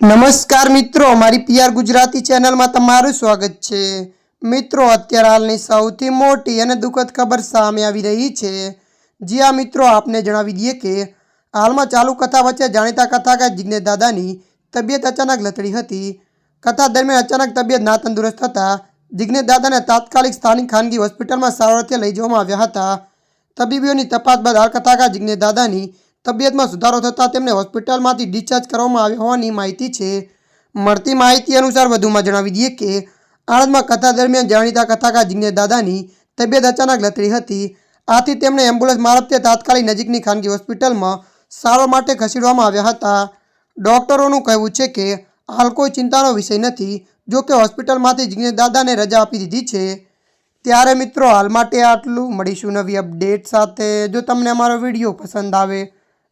નમસ્કાર મિત્રો મારી પીઆર ગુજરાતી ચેનલમાં તમારું સ્વાગત છે. મિત્રો, અત્યારે હાલની સૌથી મોટી અને દુઃખદ ખબર સામે આવી રહી છે. જ્યાં મિત્રો, આપને જણાવી દઈએ કે હાલમાં ચાલુ કથા વચ્ચે જાણીતા કથાકાર જિજ્ઞેશ દાદાની તબિયત અચાનક લથડી હતી. કથા દરમિયાન અચાનક તબિયત ના તંદુરસ્ત થતાં જિજ્ઞેશ દાદાને તાત્કાલિક સ્થાનિક ખાનગી હોસ્પિટલમાં સારવારથી લઈ જવામાં આવ્યા હતા. તબીબીઓની તપાસ બાદ હાલ કથાકાર જિજ્ઞેશ દાદાની તબિયતમાં સુધારો થતાં તેમને હોસ્પિટલમાંથી ડિસ્ચાર્જ કરવામાં આવ્યા હોવાની માહિતી છે. મળતી માહિતી અનુસાર વધુમાં જણાવી દઈએ કે, આણંદમાં કથા દરમિયાન જાણીતા કથાકાર જિજ્ઞેશ દાદાની તબિયત અચાનક લથડી હતી. આથી તેમને એમ્બ્યુલન્સ મારફતે તાત્કાલિક નજીકની ખાનગી હોસ્પિટલમાં સારવાર માટે ખસેડવામાં આવ્યા હતા. ડોક્ટરોનું કહેવું છે કે, હાલ કોઈ ચિંતાનો વિષય નથી, જો કે હોસ્પિટલમાંથી જિજ્ઞેશ દાદાને રજા આપી દીધી છે. ત્યારે મિત્રો, હાલ માટે આટલું. મળીશું નવી અપડેટ સાથે. જો તમને અમારો વીડિયો પસંદ આવે